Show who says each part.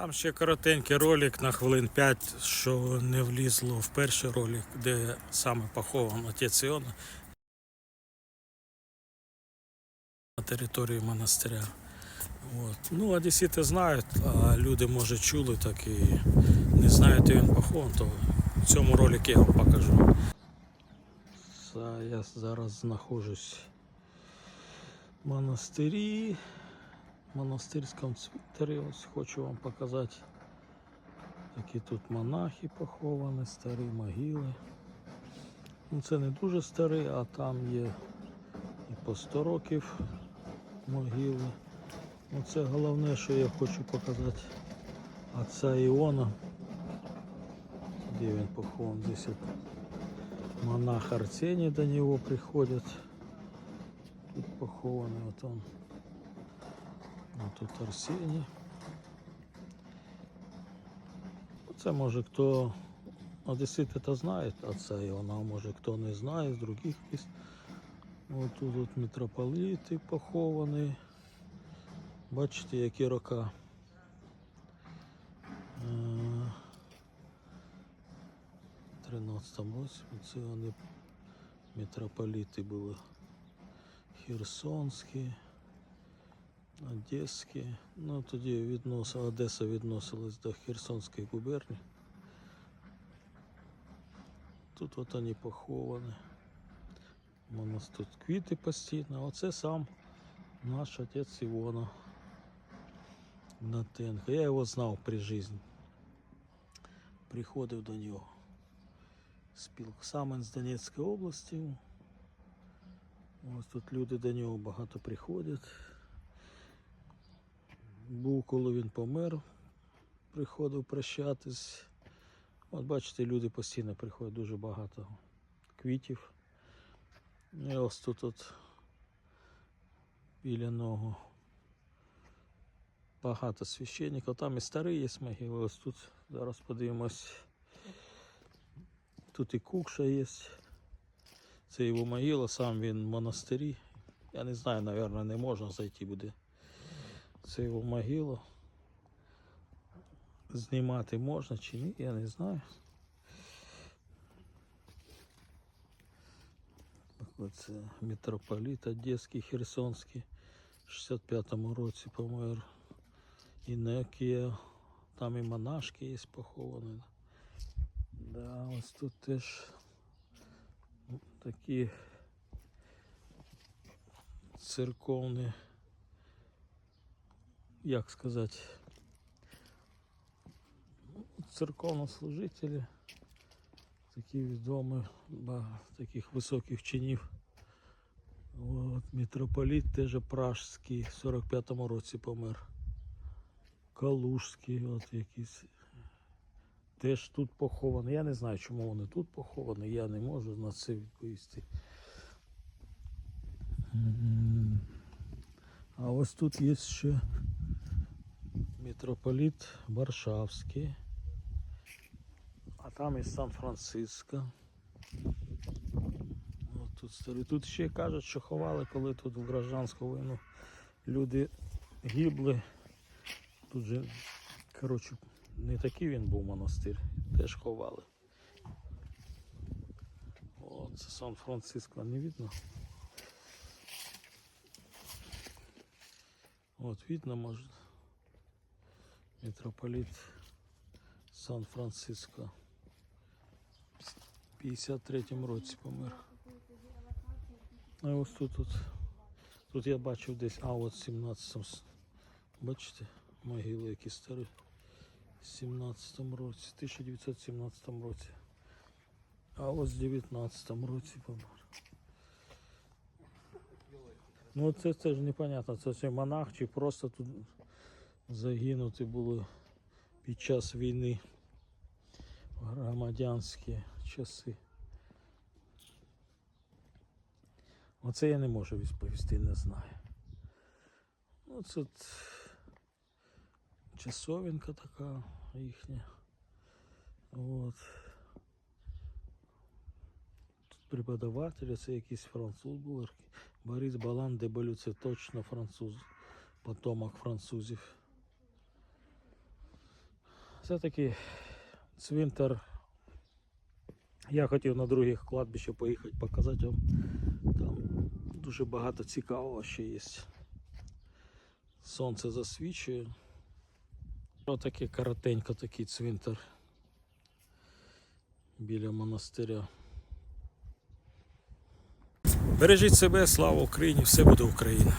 Speaker 1: Там ще коротенький ролик на хвилин 5, що не влізло в перший ролик, де саме похован отець Іона на території монастиря. От. Ну, одесіти знають, а люди, може, чули, так і не знають, де він похован, то в цьому ролику я вам покажу. Я зараз знаходжусь в монастирі, монастирському цвинтарі. Ось хочу вам показати, які тут монахи поховані, старі могили. Ну, це не дуже старі, а там є і по 100 років могили. Ну, це головне, що я хочу показати отця Іона. Де він похований? Десь монах Арсеній до нього приходять. Тут похований от он. А тут Арсеній. Це може хто одесити то знає отця Іона, а може хто не знає з других міст. Ось тут от митрополити поховані. Бачите, які рока. Е, 13 році це вони митрополіти були. Херсонські, Одеські. Ну тоді віднос, Одеса відносилась до Херсонської губернії. Тут от вони поховані. У нас тут квіти постійно. Оце сам наш отець Івона Натенко. Я його знав при житті. Приходив до нього. Спілк сам з Донецької області. Ось тут люди до нього багато приходять. Був, коли він помер, приходив прощатись. От бачите, люди постійно приходять дуже багато квітів. І ось тут от біля нього багато священників. Там і старі є могили. Ось тут зараз подивимось. Тут і кукша є. Це його могила, сам він в монастирі. Я не знаю, мабуть, не можна зайти буде. Це його могила. Знімати можна чи ні, я не знаю. Оце митрополит Одеський, Херсонський, в 65-му році помер. Інекія, там і монашки є поховані. Да, ось тут теж такі церковні, як сказати, церковнослужителі, такі відомі, таких високих чинів. От, митрополит теж Пражський в 45-му році помер. Калужський, от якийсь. Теж тут похований. Я не знаю, чому вони тут поховані, я не можу на це відповісти. А ось тут є ще митрополит Варшавський. А там і Сан-Франциско. Тут. Тут ще кажуть, що ховали, коли тут в гражданську війну люди гибли. Тут же, коротше, не такий він був монастир, теж ховали. О, це Сан-Франциско, не видно. От видно, може. Митрополит Сан-Франциско. В 53-му році помер. А ось тут, тут, тут я бачив десь, а от в 17-му, бачите, могили які старі. В 17-му році, 1917 році. А ось в 19-му році помер. Ну це, це ж непонятно, це це монах чи просто тут загинути були під час війни в громадянські часи. Оце я не можу відповісти, не знаю. Ну, це т- така їхня. От. Тут преподаватель, це якийсь француз був. Борис Балан де Балю, це точно француз, потомок французів. Це такий цвинтар. Я хотів на других кладбище поїхати показати вам. Там дуже багато цікавого ще є. Сонце засвічує. Отакий коротенько такий цвинтар біля монастиря. Бережіть себе, слава Україні, все буде Україна.